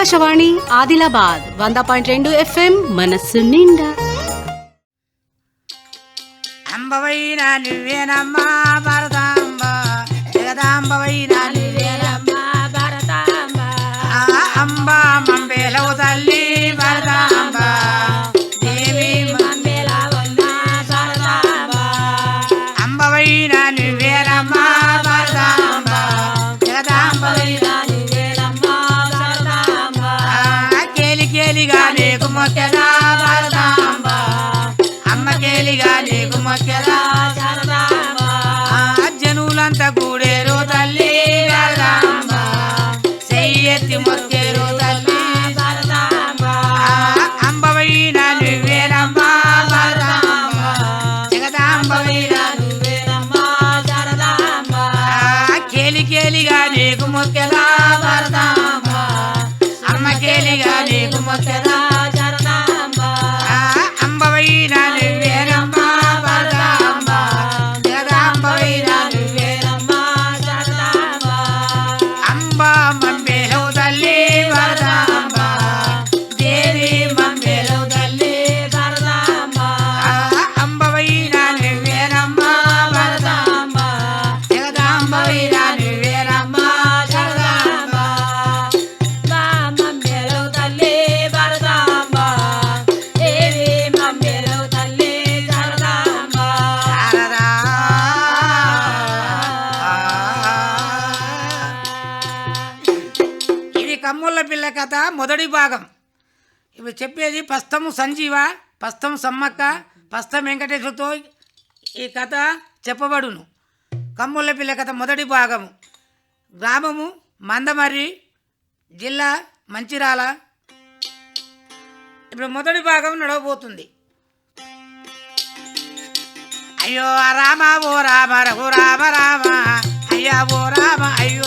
ఆకాశవాణి ఆదిలాబాద్ వంద పాయింట్ రెండు ఎఫ్ఎం మనస్సు నిండా. అంబవైన నువ్వేనమ్మా భరతాంబ జగదాంబవైన మొదటి భాగం. ఇవి చెప్పేది పస్తము సంజీవ పస్తం సమ్మక్క పస్తం వెంకటేశ్వరతో ఈ కథ చెప్పబడును. కమ్ముల పిల్ల కథ మొదటి భాగము. గ్రామము మందమర్రి జిల్లా మంచిరాల. ఇప్పుడు మొదటి భాగం నడవబోతుంది. అయ్యో రామ ఓ రామ రఘు రామ రామ. అయ్యా ఓ రామ అయ్యో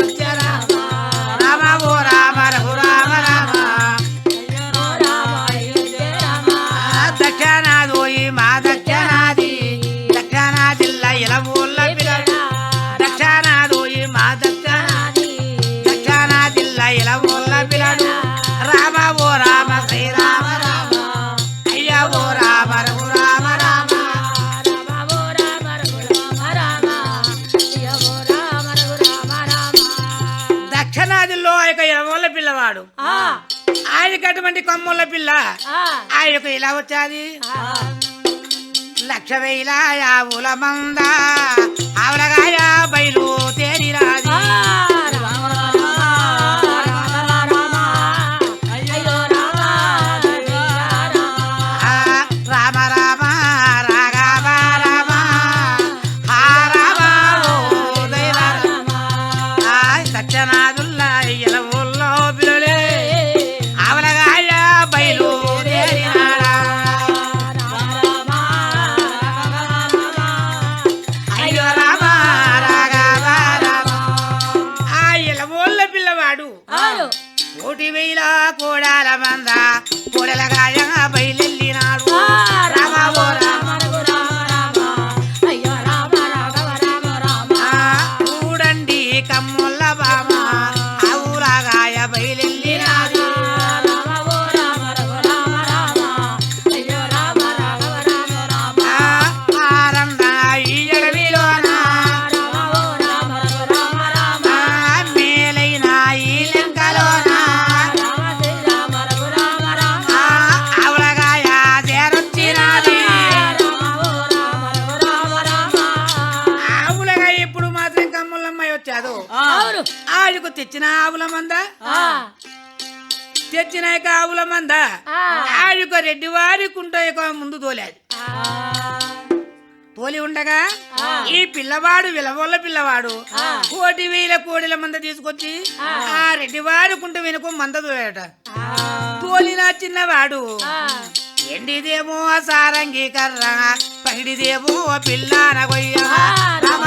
ఆయనకి అటువంటి కొమ్ముల పిల్ల? ఆ. యొక్క ఇలా వచ్చాది? లక్ష వేల యావుల మంద ఆవులగాయ బయలు కోటి వేల కోడాల మంద కోడల గాయ బయలు ఆయుకు తెచ్చిన ఆవుల మంద. తెచ్చిన ఆవుల మంద. ఆయుక రెడ్డి వారి కుంట ముందు తోలేది తోలి ఉండగా ఈ పిల్లవాడు విలవల్ల పిల్లవాడు కోటి వేల కోడిల మంద తీసుకొచ్చి ఆ. రెడ్డివారి కుంట వెనుక మంద తోలేట తోలిన చిన్నవాడు ఎండిదేమో సారంగి కర్ర పగిడిదేమో పిల్లాన గొయ్య రామ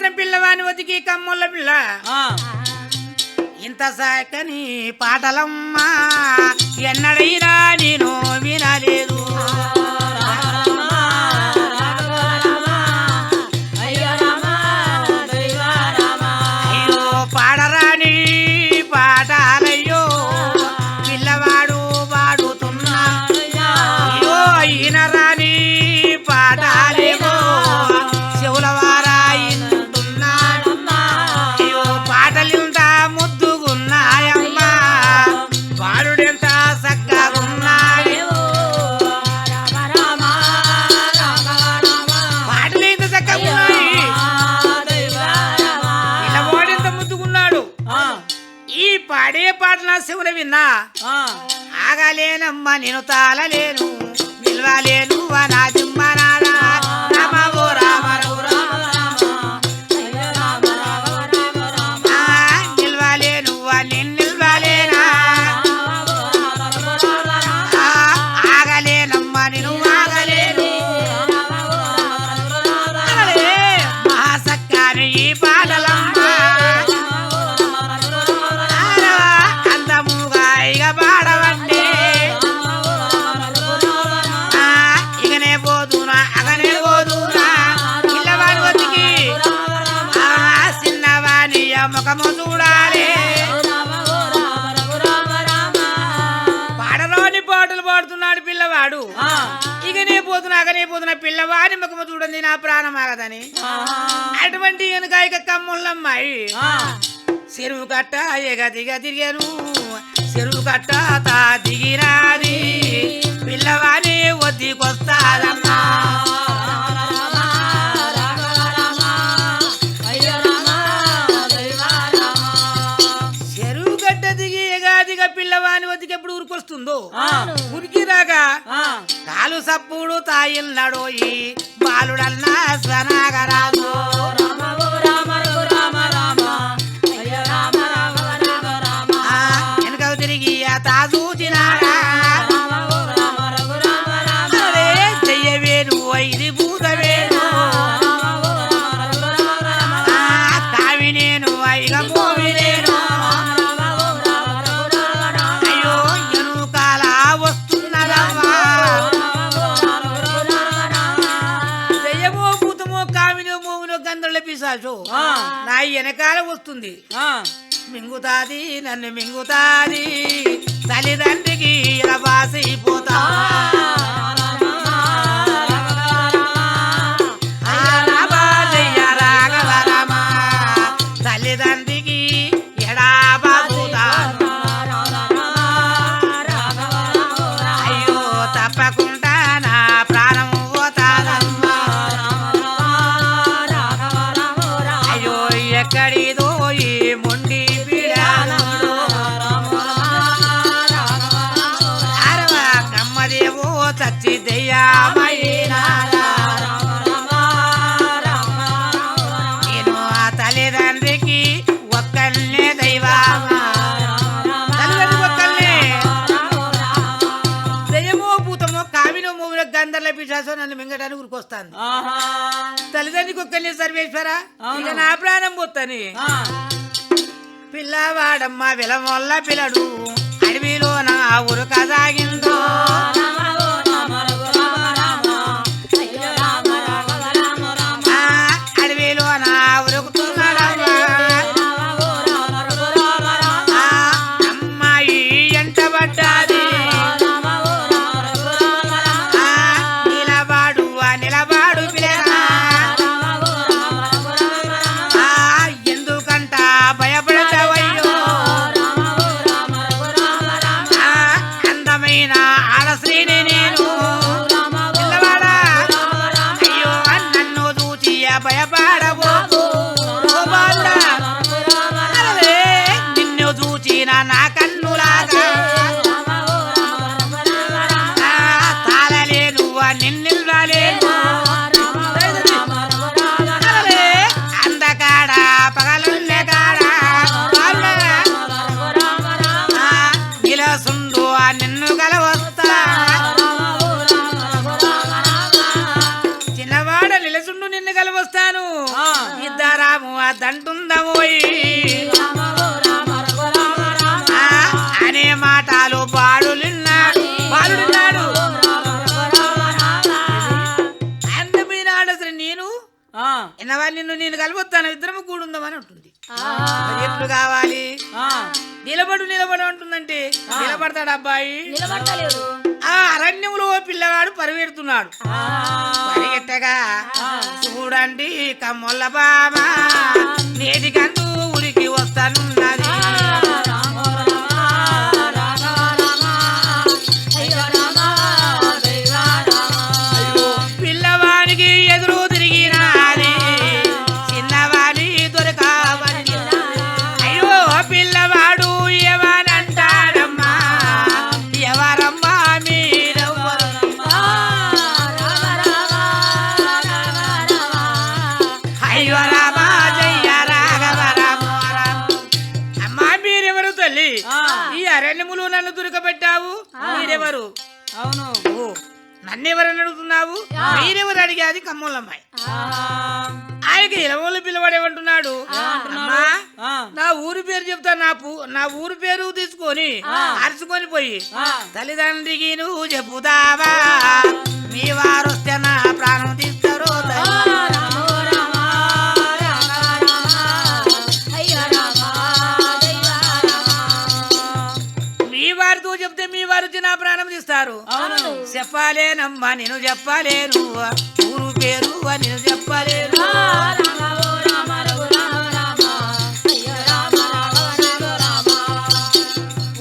మాత్రం పిల్లవాని వతికి కమ్మల పిల్ల. ఇంత సాకని పాటలమ్మా ఎన్నడైనా నేను వినలేదు. పాడే పాటల శివున విన్నా. ఆగలేనమ్మా నేను తాళలేను నిల్వలేను నా ముఖము చూడాలి. పాడలోని పాటలు పాడుతున్నాడు పిల్లవాడు. ఇకనే పోతున్నా అగనే పోతున్నా పిల్లవాడి ముఖము చూడండి నా ప్రాణం ఆగదని. అటువంటి వెనుక ఇక కమ్ముళ్ళమ్మాయి చెరువు కట్ట ఎగ దిగ తిరిగాను. చెరువు కట్ట తా దిగిరాది పిల్లవాని ఒద్దికొస్తాదమ్మా ఊరికొస్తుందో? ఉరికి రాగా కాలు సప్పుడు తాయిల్నడోయి బాలుడన్నా స్వనాగరాజు వస్తుంది మింగుతాది నన్ను మింగుతాది. తల్లిదండ్రికి ఇలా బాసైపోతా గంధర్ల పిశాసో నన్ను మింగటానికి ఉరికొస్తాను తల్లిదండ్రికి ఒక్కళ్ళే సర్వేశ్వర? ఇక నా ప్రాణం పోతాని. పిల్లవాడమ్మ విలమొల్ల పిల్లడు అడవిలో నా ఊరు కదాగిందో బాలుడున్నాడు. అందమైనాడు అసలు నేను. ఎన్నవా నిన్ను నేను కలవస్తాను ఇద్దరము కూడుందామని ఉంటుంది ఎట్లు కావాలి? నిలబడు నిలబడు అంటుందంటే. నిలబడతాడు అబ్బాయి. ఆ అరణ్యంలో ఓ పిల్లవాడు పరిగెడుతున్నాడు. పరిగెట్టగా చూడండి కమ్మొల్ల బామా నేటి కందు ఉరికి వస్తానున్నది. నన్నెవరని అడుగుతున్నావు? మీరెవరు అడిగేది కమ్మలమ్మాయి ఆయనకి ఇలవోళ్ళు పిల్లవాడేమంటున్నాడు అమ్మా ఆ, నా ఊరి పేరు చెప్తా నా పూ నా ఊరి పేరు తీసుకొని అరుచుకొని పోయి తల్లిదండ్రికి నువ్వు చెప్పుతావా మీ వారు వస్తే నా ప్రాణం తీస్తారు చెప్పాలేనమ్మా నేను చెప్పలేను. ఊరు పేరు నేను చెప్పలేను.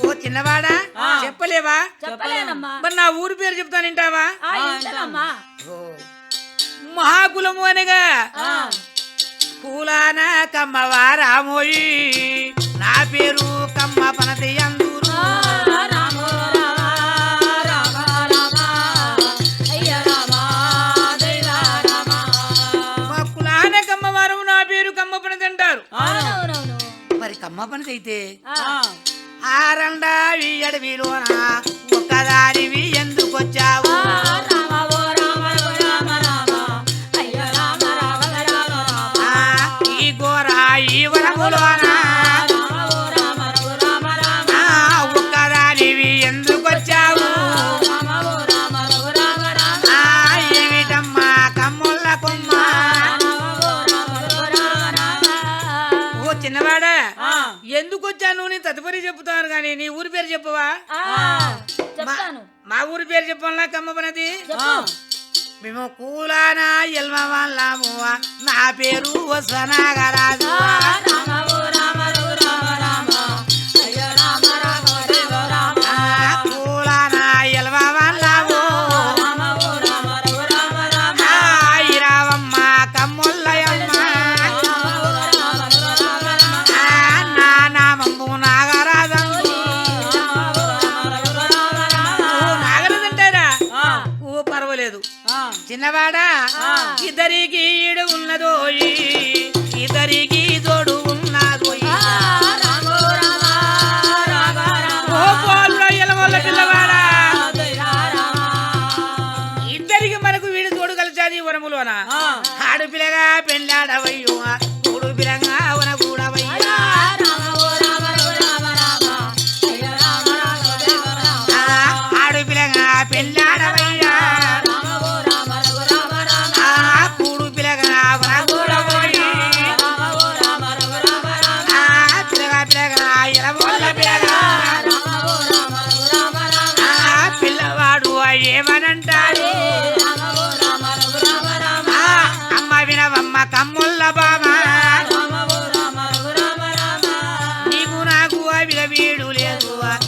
ఓ చిన్నవాడా చెప్పలేవా? చెప్పలేనమ్మా. మరి నా ఊరు పేరు చెప్తాను ఇంతనమ్మా మహాకులము అనగా కులాన కమ్మవారామోయి. నా పేరు కమ్మ పనతి కమ్మ పనతి అయితే ఆ, ఆరండావి అడవిలోన ఒక్కదానివి ఎందుకు వచ్చాను నీ తదుపరి చెప్తాను కానీ నీ ఊరి పేరు చెప్పవా? చెప్తాను. మా ఊరి పేరు చెప్పాలా కమ్మ పనది? ఆ, మేము కూలానా ఎల్మ వాళ్ళము నా పేరు వసనాగరాజు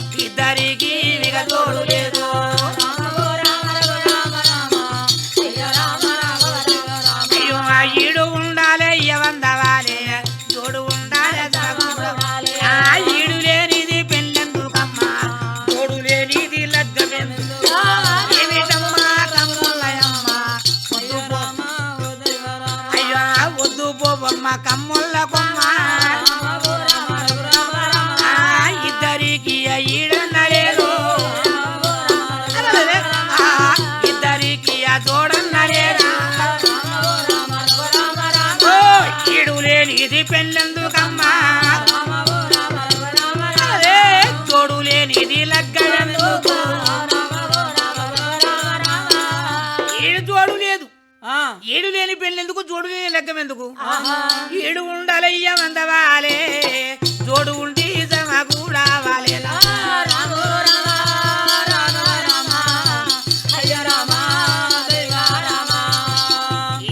లేదు ఇద్దరికి పెళ్ళెందుకు? జోడు లెక్కం ఎందుకు? ఏడు ఉండాలయ్య మందవాలే జోడు ఉండి జమ కూడా వాలేలా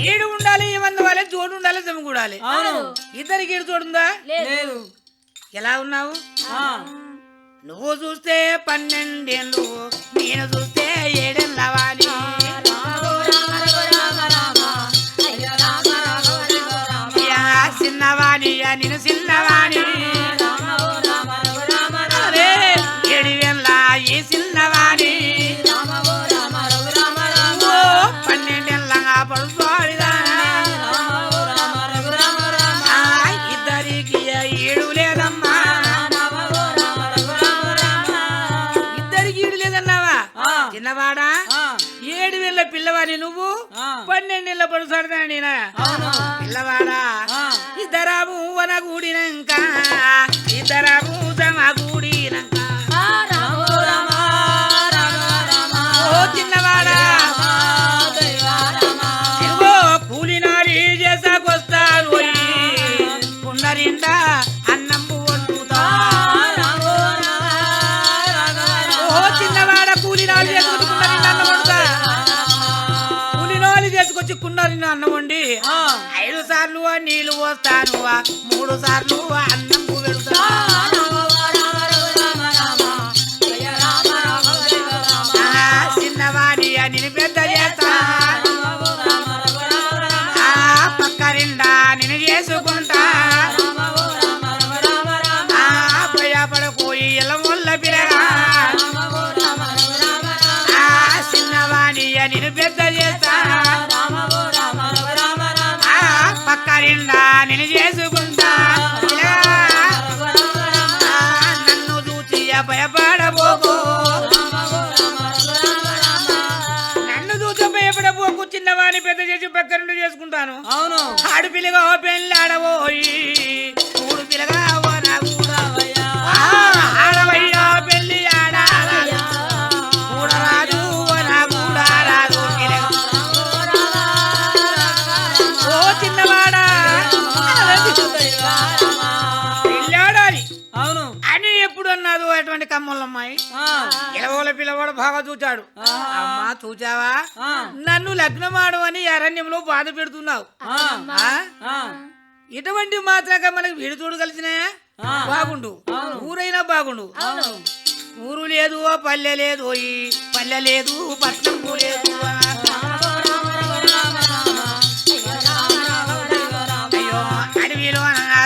ఏడు ఉండాలి మందవాలే జోడు ఉండాలి జమ కూడాలి అవును. ఇద్దరికి ఏడు జోడుందా లేదు. ఎలా ఉన్నావు? నువ్వు చూస్తే పన్నెండేళ్ళు నేను చూస్తే ఏడేళ్ళ వాలి. నిను చిన్నవాణి పిల్లవాడి నువ్వు? పన్నెండేళ్ళ పడుతాడుదా నేనా పిల్లవాడా ఇద్దరాము వన కూడినాక ఇద్దరాము ఐదు సార్లు నీళ్ళు పోస్తాను మూడు సార్లు అన్నం పిల్లగా. ఓ చిన్నవాడా. పెళ్ళాడాలి అవును. అని ఎప్పుడు అన్నది అటువంటి కమ్మలమ్మాయి. ఎలవోల పిల్లవాడు బాగా చూచాడు. అమ్మా చూచావా? నన్ను లగ్నమాడు అని అరణ్యంలో బాధ పెడుతున్నావు. ఇటువంటి మాత్రంగా మనకి వీడు చూడు కలిసినాయా. బాగుండు. ఊరైనా బాగుండు. ఊరు లేదు పల్లె లేదు పల్లె లేదు పట్నం లేదు. అయ్యో అడవిలో నా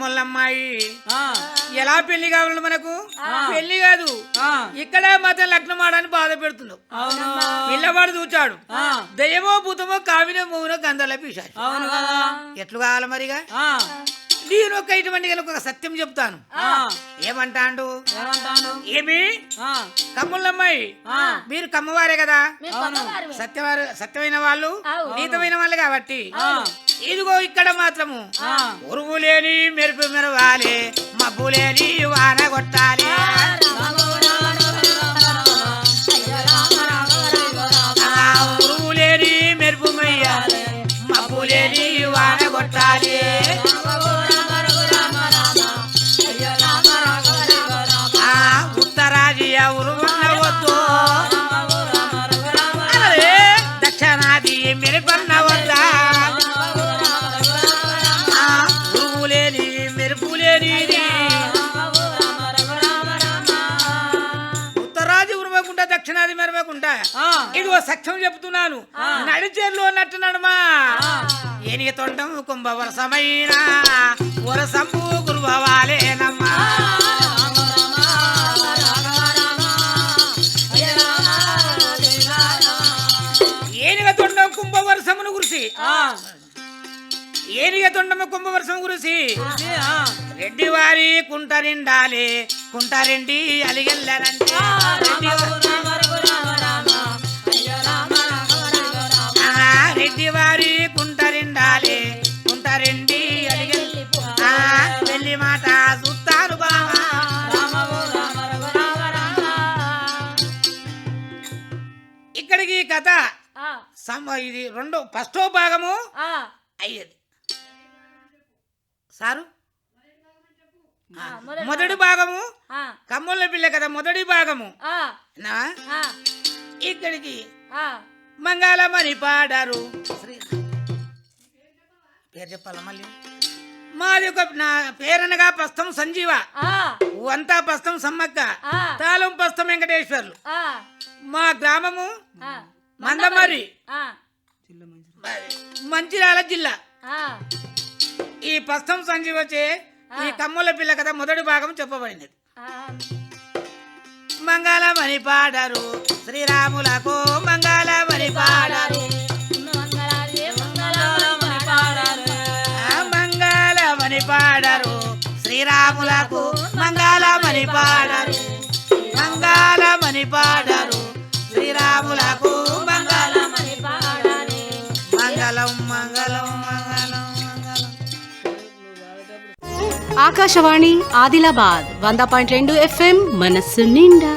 కమ్ములమ్మాయి ఆ, ఎలా పెళ్ళి కావాలి మనకు? పెళ్ళి కాదు. ఆ, ఇక్కడ మాత్రం లగ్నం ఆడని బాధ పెడుతున్నావు అవును. పిల్లవాడు చూచాడు. ఆ, దయ్యమో భూతమో కావినో మూనో గంధల కదా. ఎట్లు కావాలి మరిగా? ఆ, నేను ఒక ఇటువంటి ఒక సత్యం చెప్తాను. ఆ, ఏమంటాండు? ఏమి? ఆ, కమ్ములమ్మాయి. ఆ, మీరు కమ్మవారే కదా. సత్యవారు సత్యమైన వాళ్ళు. నీతమైన వాళ్ళు కాబట్టి. ఆ, ఇదిగో ఇక్కడ మాత్రము ఉరువు లేని మెరుపు మెరవాలి మబ్బు లేని వాన కొట్టాలి ఉరువు లేని మెరుపు మెయ్యాలి మబ్బు లేని వాన కొట్టాలి సత్యం చెప్తున్నాను. నడిచేర్లు అన్నట్టు నడుమా ఏనిగ తొండం కుంభవరసమైన వరసంపు గురువాలేనమ్మా ఏనిగ తొండం కుంభవర్షమును గురిసి. ఏనిగ తొండము కుంభవర్షం గురిసి. రెడ్డి వారి కుంట నిండాలి కుంట రెండి అలిగెళ్ళారంటే రెడ్డి వారి కుంట నిండాలి కుంట రెండి అలిగెళ్ళి ఆ, పెళ్ళి మాట చూస్తారు ఇక్కడికి కథ. ఇది రెండో ఫస్టో భాగము అయ్యేది. సారు? మొదటి భాగము. కమ్ముల పిల్ల కదా మొదటి భాగము. ఇక్కడికి మంగళమని పాడారు. శ్రీ పేరు చెప్పాలా మళ్ళీ? మాది ఒక నా పేరనగా పస్తం సంజీవ. వంతా పస్తం సమ్మక్క. తాళం పస్తం వెంకటేశ్వర్లు. మా గ్రామము మందమరి. మంచిర్యాల జిల్లా ఈ పస్తం సంజీవ వచ్చే ఈ కమ్ముల పిల్ల కథ మొదటి భాగం చెప్పబడింది మంగళమని పాడారు. శ్రీరాములకు మంగళమని పాడారు. ఆ మంగళమని పాడారు. శ్రీరాములకు మంగళమని పాడారు. మంగళమని పాడారు. శ్రీరాములకు మంగళం మంగళం మంగళం మంగళం మంగళం. ఆకాశవాణి ఆదిలాబాద్ వంద పాయింట్ రెండు ఎఫ్ఎం మనస్సు నిండా.